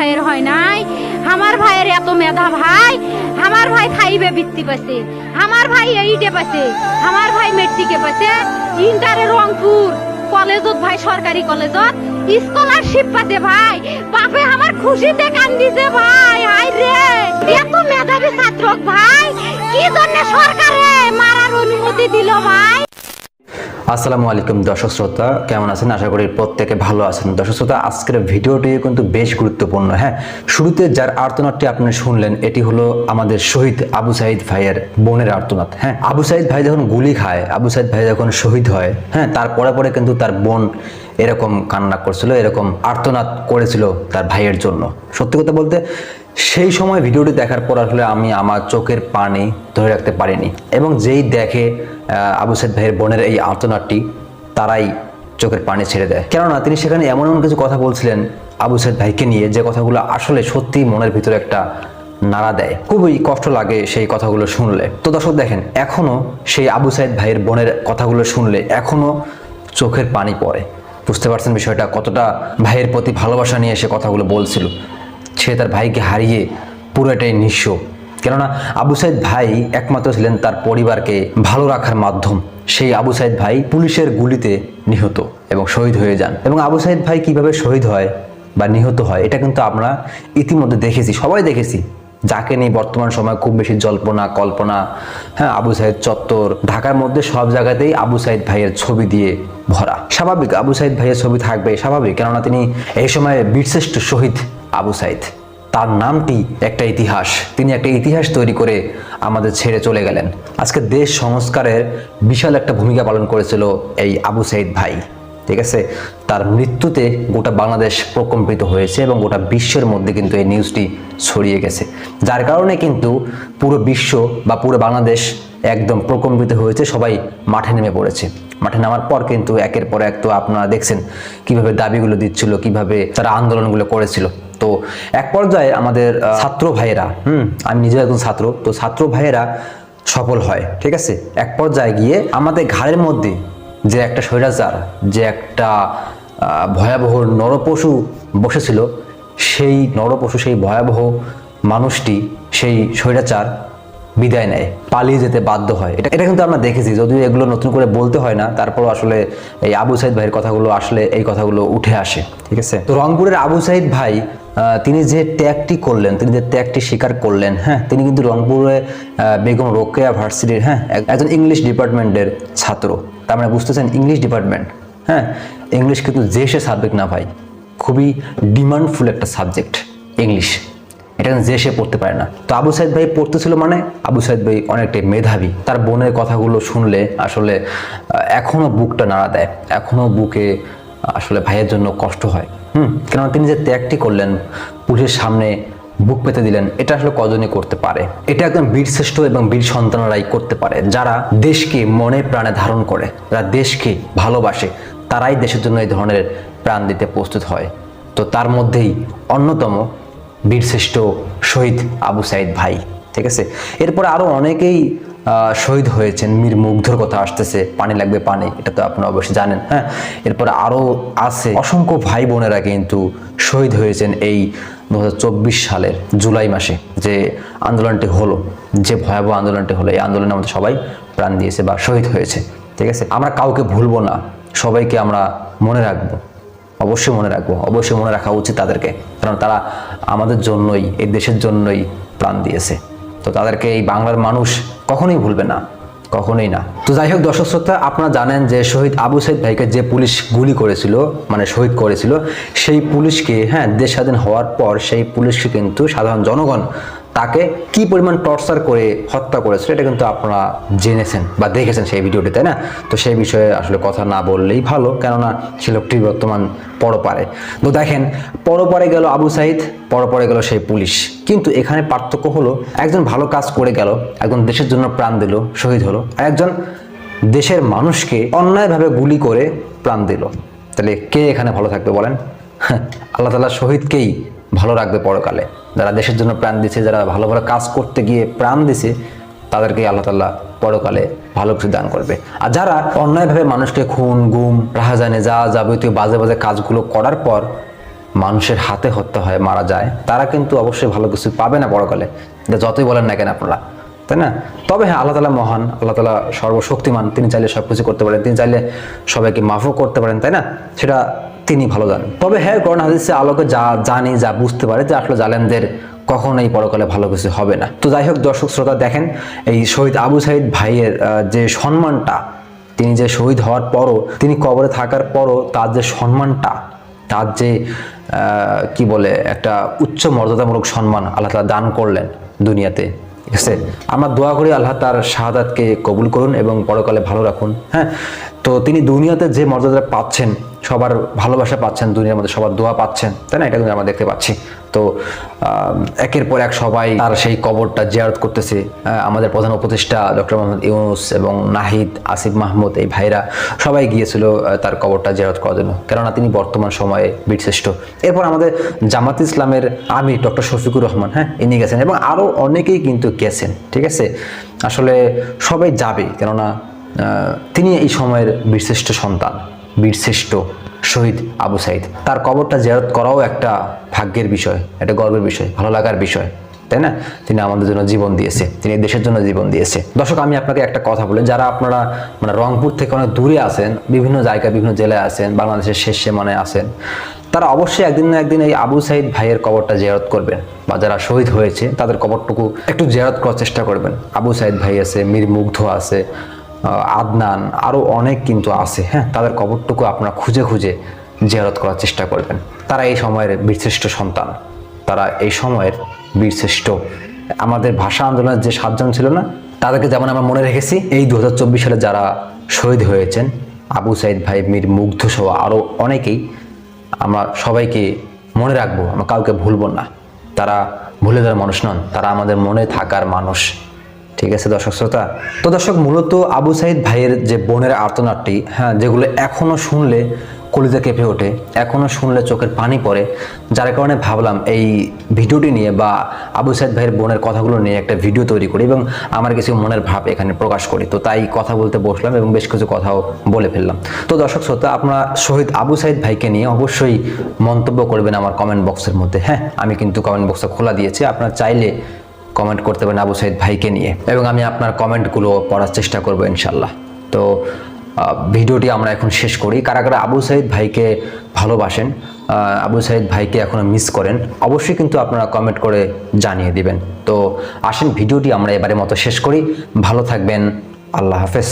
ভাইয়ের হয় নাই। আমার ভাইয়ের এত মেধা ভাই, আমার ভাই ফাইভে বৃত্তি পাইছে। আমার ভাই এইটে পাইছে, আমার ভাই মেট্রিকে পাইছে। ইন্টারে রংপুর কলেজত ভাই, সরকারি কলেজত। স্কলারশিপ পাতে ভাই। বাপে আমার খুশিতে কান্দিছে ভাই। হাই রে, এত মেধাবী ছাত্র ভাই। কি জন্য সরকারে মারার অনুমতি দিল ভাই? আসসালামু আলাইকুম দর্শক শ্রোতা, কেমন আছেন? আশা করি প্রত্যেকে ভালো আছেন। দর্শক শ্রোতা, আজকের ভিডিওটি কিন্তু বেশ গুরুত্বপূর্ণ। হ্যাঁ শুরুতে যার আর্তনাদটি আপনি শুনলেন, এটি হলো আমাদের শহীদ আবু সাইদ ভাইয়ের বোনের আর্তনাদ। হ্যাঁ আবু সাইদ ভাই যখন গুলি খায়, আবু সাইদ ভাই যখন শহীদ হয় হ্যাঁ তারপরে পরে কিন্তু তার বোন এরকম কান্না করছিল, এরকম আর্তনাদ করেছিল তার ভাইয়ের জন্য। সত্যি কথা বলতে সেই সময় ভিডিওটি দেখার পর আসলে আমি আমার চোখের পানি ধরে রাখতে পারিনি এবং যেই দেখে আবু সাইদ ভাইয়ের বোনের এই আর্তনাদটি, তারাই চোখের পানি ছেড়ে দেয়। কেননা তিনি সেখানে এমন এমন কিছু কথা বলছিলেন আবু সাইদ ভাইকে নিয়ে, যে কথাগুলো আসলে সত্যি মনের ভিতরে একটা নাড়া দেয়। খুবই কষ্ট লাগে সেই কথাগুলো শুনলে। তো দর্শক দেখেন, এখনও সেই আবু সাইদ ভাইয়ের বোনের কথাগুলো শুনলে এখনও চোখের পানি পড়ে। বুঝতে পারছেন বিষয়টা কতটা ভাইয়ের প্রতি ভালোবাসা নিয়ে সে কথাগুলো বলছিল। সে তার ভাইকে হারিয়ে পুরোটাই নিঃস্ব। কেননা আবু সাইদ ভাই একমাত্র ছিলেন তার পরিবারকে ভালো রাখার মাধ্যম। সেই আবু সাইদ ভাই পুলিশের গুলিতে নিহত এবং শহীদ হয়ে যান। এবং আবু সাইদ ভাই কীভাবে শহীদ হয় বা নিহত হয়, এটা কিন্তু আমরা ইতিমধ্যে দেখেছি, সবাই দেখেছি। যাকে নিয়ে বর্তমান সময় খুব বেশি জল্পনা, কল্পনা হ্যাঁ আবু সাইদ চত্বর, ঢাকার মধ্যে সব জায়গাতেই আবু সাইদ ভাইয়ের ছবি দিয়ে ভরা। স্বাভাবিক, আবু সাইদ ভাইয়ের ছবি থাকবে, স্বাভাবিক। কেননা তিনি এই সময় বীরশ্রেষ্ঠ শহীদ আবু সাইদ। তার নামটি একটা ইতিহাস। তিনি একটা ইতিহাস তৈরি করে আমাদের ছেড়ে চলে গেলেন। আজকে দেশ সংস্কারের বিশাল একটা ভূমিকা পালন করেছিল এই আবু সাইদ ভাই। ঠিক আছে? তার মৃত্যুতে গোটা বাংলাদেশ প্রকম্পিত হয়েছে এবং গোটা বিশ্বের মধ্যে কিন্তু এই নিউজটি ছড়িয়ে গেছে। যার কারণে কিন্তু পুরো বিশ্ব বা পুরো বাংলাদেশ একদম প্রকম্পিত হয়েছে, সবাই মাঠে নেমে পড়েছে। মাঠে নামার পর কিন্তু একের পর এক তো আপনারা দেখছেন কীভাবে দাবিগুলো দিচ্ছিল, কীভাবে তারা আন্দোলনগুলো করেছিল। তো এক পর্যায়ে আমাদের ছাত্র ভাইয়েরা, হুম, আমি নিজেও একজন ছাত্র, তো ছাত্র ভাইয়েরা সফল হয়, ঠিক আছে? এক পর্যায়ে গিয়ে আমাদের ঘাড়ের মধ্যে যে একটা স্বৈরাচার, যে একটা ভয়াবহ নরপশু বসেছিল, সেই নরপশু, সেই ভয়াবহ মানুষটি, সেই স্বৈরাচার বিদায় নেয়, পালিয়ে যেতে বাধ্য হয়। এটা এটা কিন্তু আমরা দেখেছি, যদিও এগুলো নতুন করে বলতে হয় না তারপর আসলে এই আবু সাইদ ভাইয়ের কথাগুলো আসলে এই কথাগুলো উঠে আসে, ঠিক আছে? তো রংপুরের আবু সাইদ ভাই তিনি যে ত্যাগটি করলেন, তিনি যে ত্যাগটি স্বীকার করলেন হ্যাঁ তিনি কিন্তু রংপুরে বেগম রোকেয়া ভার্সিটির হ্যাঁ একজন ইংলিশ ডিপার্টমেন্টের ছাত্র। তার মানে বুঝতেছেন, ইংলিশ ডিপার্টমেন্ট হ্যাঁ? ইংলিশ কিন্তু যে সে সাবজেক্ট না ভাই, খুবই ডিমান্ডফুল একটা সাবজেক্ট ইংলিশ। এটা যে সে পড়তে পারে না। তো আবু সাইদ ভাই পড়তেছিল মানে? আবু সাইদ ভাই অনেকটাই মেধাবী। তার বোনের কথাগুলো শুনলে আসলে আহ, এখনও বুকটা নাড়া দেয়। এখনও বুকে আসলে ভাইয়ের জন্য কষ্ট হয়। হুম? কেননা তিনি যে ত্যাগটি করলেন পুলিশের সামনে বুক পেতে দিলেন এটা আসলে কজনই করতে পারে? এটা একদম বীরশ্রেষ্ঠ এবং বীর সন্তানরাই করতে পারে। যারা দেশকে মনে প্রাণে ধারণ করে যারা দেশকে ভালোবাসে তারাই দেশের জন্য এই ধরনের প্রাণ দিতে প্রস্তুত হয়। তো তার মধ্যেই অন্যতম বীরশ্রেষ্ঠ শহীদ আবু সাইদ ভাই, ঠিক আছে? এরপরে আরও অনেকেই শহীদ হয়েছেন। মীর মুগ্ধর কথা আসতেছে, পানি লাগবে পানি, এটা তো আপনারা অবশ্যই জানেন হ্যাঁ? এরপরে আরও আছে, অসংখ্য ভাই বোনেরা কিন্তু শহীদ হয়েছেন এই দু হাজার চব্বিশ সালের জুলাই মাসে, যে আন্দোলনটি হলো, যে ভয়াবহ আন্দোলনটি হলো, এই আন্দোলনে আমাদের সবাই প্রাণ দিয়েছে বা শহীদ হয়েছে, ঠিক আছে? আমরা কাউকে ভুলবো না, সবাইকে আমরা মনে রাখব। অবশ্যই মনে রাখব, অবশ্যই মনে রাখা উচিত তাদেরকে। কারণ তারা আমাদের জন্যই, এই দেশের জন্যই প্রাণ দিয়েছে। তো তাদেরকে এই বাংলার মানুষ কখনোই ভুলবে না, কখনোই না। তো যাই হোক, দর্শক শ্রোতা, আপনারা জানেন যে শহীদ আবু সাইদ ভাইকে যে পুলিশ গুলি করেছিল মানে শহীদ করেছিল, সেই পুলিশকে হ্যাঁ দেশ স্বাধীন হওয়ার পর সেই পুলিশকে কিন্তু সাধারণ জনগণ তাকে কি পরিমাণ টর্চার করে হত্যা করেছিল এটা কিন্তু আপনারা জেনেছেন বা দেখেছেন সেই ভিডিওটি, তাই না? তো সেই বিষয়ে আসলে কথা না বললেই ভালো, কেননা সে লোকটি বর্তমান পরপারে। তো দেখেন, পরপারে গেল আবু সাইদ, পরপরে গেল সেই পুলিশ। কিন্তু এখানে পার্থক্য হলো, একজন ভালো কাজ করে গেল, একজন দেশের জন্য প্রাণ দিল, শহীদ হলো, আর একজন দেশের মানুষকে অন্যায়ভাবে গুলি করে প্রাণ দিল। তাহলে কে এখানে ভালো থাকবে বলেন? আল্লাহ তালা শহীদকেই ভালো রাখবে পরকালে। যারা দেশের জন্য প্রাণ দিছে, যারা ভালো ভালো কাজ করতে গিয়ে প্রাণ দিছে তাদেরকে আল্লাহ তাল্লাহ পরকালে ভালো কিছু দান করবে। আর যারা অন্যায়ভাবে মানুষকে খুন, গুম, রাহাজানে যা যাবতীয় বাজে বাজে কাজগুলো করার পর মানুষের হাতে হত্যা হয়, মারা যায়, তারা কিন্তু অবশ্যই ভালো কিছু পাবে না পরকালে। এটা যতই বলেন না কেন আপনারা, তাই না? তবে হ্যাঁ আল্লাহ তালা মহান, আল্লাহ তালা সর্বশক্তিমান। তিনি চাইলে সব কিছু করতে পারেন, তিনি চাইলে সবাইকে মাফও করতে পারেন, তাই না? সেটা তিনি ভালো জানেন। তবে হ্যাঁ করোনা হাদিসে আলোকে যা জানি, যা বুঝতে পারে যে আসলে জালেনদের কখনোই পরকালে ভালো কিছু হবে না। তো যাই হোক, দর্শক শ্রোতা, দেখেন এই শহীদ আবু সাইদ ভাইয়ের যে সম্মানটা, তিনি যে শহীদ হওয়ার পরও, তিনি কবরে থাকার পরও তার যে সম্মানটা, তার যে কি বলে, একটা উচ্চ মর্যাদামূলক সম্মান আল্লাহ তাআলা দান করলেন দুনিয়াতে, ঠিক আছে? আমরা দোয়া করি আল্লাহ তার শাহাদাতকে কবুল করুন এবং পরকালে ভালো রাখুন হ্যাঁ? তো তিনি দুনিয়াতে যে মর্যাদা পাচ্ছেন সবার ভালোবাসা পাচ্ছেন, দুনিয়ার মধ্যে সবার দোয়া পাচ্ছেন, তাই না? এটা কিন্তু আমরা দেখতে পাচ্ছি। তো একের পর এক সবাই তার সেই কবরটা জিয়ারত করতেছে। আমাদের প্রধান উপদেষ্টা ডক্টর মোহাম্মদ ইউনুস এবং নাহিদ, আসিফ মাহমুদ, এই ভাইরা সবাই গিয়েছিল তার কবরটা জিয়ারত করার জন্য। কেননা তিনি বর্তমান সময়ে বীরশ্রেষ্ঠ। এরপর আমাদের জামাত ইসলামের আমির ডক্টর শফিকুর রহমান হ্যাঁ ইনি গেছেন এবং আরও অনেকেই কিন্তু গেছেন, ঠিক আছে? আসলে সবাই যাবে, কেননা তিনি এই সময়ের বীরশ্রেষ্ঠ সন্তান। বীরশ্রেষ্ঠ শহীদ আবু সাইদ। তার কবরটা জিয়ারত করাও একটা ভাগ্যের বিষয়, একটা গর্বের বিষয়, ভালো লাগার বিষয়, তাই না? তিনি আমাদের জন্য জীবন দিয়েছে, তিনি দেশের জন্য জীবন দিয়েছে। দর্শক, আমি আপনাকে একটা কথা বলি, যারা আপনারা মানে রংপুর থেকে অনেক দূরে আছেন, বিভিন্ন জায়গায়, বিভিন্ন জেলায় আছেন, বাংলাদেশের শেষ সীমানায় আছেন, তারা অবশ্যই একদিন না একদিন এই আবু সাইদ ভাইয়ের কবরটা জিয়ারত করবেন বা যারা শহীদ হয়েছে, তাদের কবরটুকু একটু জিয়ারত করার চেষ্টা করবেন। আবু সাইদ ভাই আছে, মীর মুগ্ধ আছে আদনান আরও অনেক কিন্তু আছে হ্যাঁ? তাদের কবরটুকু আপনারা খুঁজে খুঁজে জিয়ারত করার চেষ্টা করবেন। তারা এই সময়ের বীরশ্রেষ্ঠ সন্তান। তারা এই সময়ের বীরশ্রেষ্ঠ। আমাদের ভাষা আন্দোলনের যে সাতজন ছিল না, তাদেরকে যেমন আমরা মনে রেখেছি, এই দু হাজার চব্বিশ সালে যারা শহীদ হয়েছেন, আবু সাইদ ভাই, মীর মুগ্ধ সহ আরও অনেকেই, আমরা সবাইকে মনে রাখব, আমরা কাউকে ভুলবো না। তারা ভুলে যাওয়ার মানুষ নন, তারা আমাদের মনে থাকার মানুষ। ঠিক আছে, দর্শক শ্রোতা? তো দর্শক, মূলত আবু সাইদ ভাইয়ের যে বোনের আর্তনাদটি হ্যাঁ যেগুলো এখনও শুনলে কলিজা কেঁপে ওঠে, এখনও শুনলে চোখের পানি পড়ে, যার কারণে ভাবলাম এই ভিডিওটি নিয়ে বা আবু সাইদ ভাইয়ের বোনের কথাগুলো নিয়ে একটা ভিডিও তৈরি করি এবং আমার কিছু মনের ভাব এখানে প্রকাশ করি। তো তাই কথা বলতে বসলাম এবং বেশ কিছু কথাও বলে ফেললাম। তো দর্শক শ্রোতা, আপনারা শহীদ আবু সাইদ ভাইকে নিয়ে অবশ্যই মন্তব্য করবেন আমার কমেন্ট বক্সের মধ্যে। হ্যাঁ আমি কিন্তু কমেন্ট বক্সটা খোলা দিয়েছি, আপনারা চাইলে কমেন্ট করতে পারেন আবু সাইদ ভাইকে নিয়ে। এবং আমি আপনার কমেন্টগুলো পড়ার চেষ্টা করব ইনশাল্লাহ তো ভিডিওটি আমরা এখন শেষ করি। কারা কারা আবু সাইদ ভাইকে ভালোবাসেন। আবু সাইদ ভাইকে এখনও মিস করেন। অবশ্যই কিন্তু আপনারা কমেন্ট করে জানিয়ে দিবেন। তো, আসেন, ভিডিওটি আমরা এবারে মতো শেষ করি। ভালো থাকবেন। আল্লাহ হাফেজ।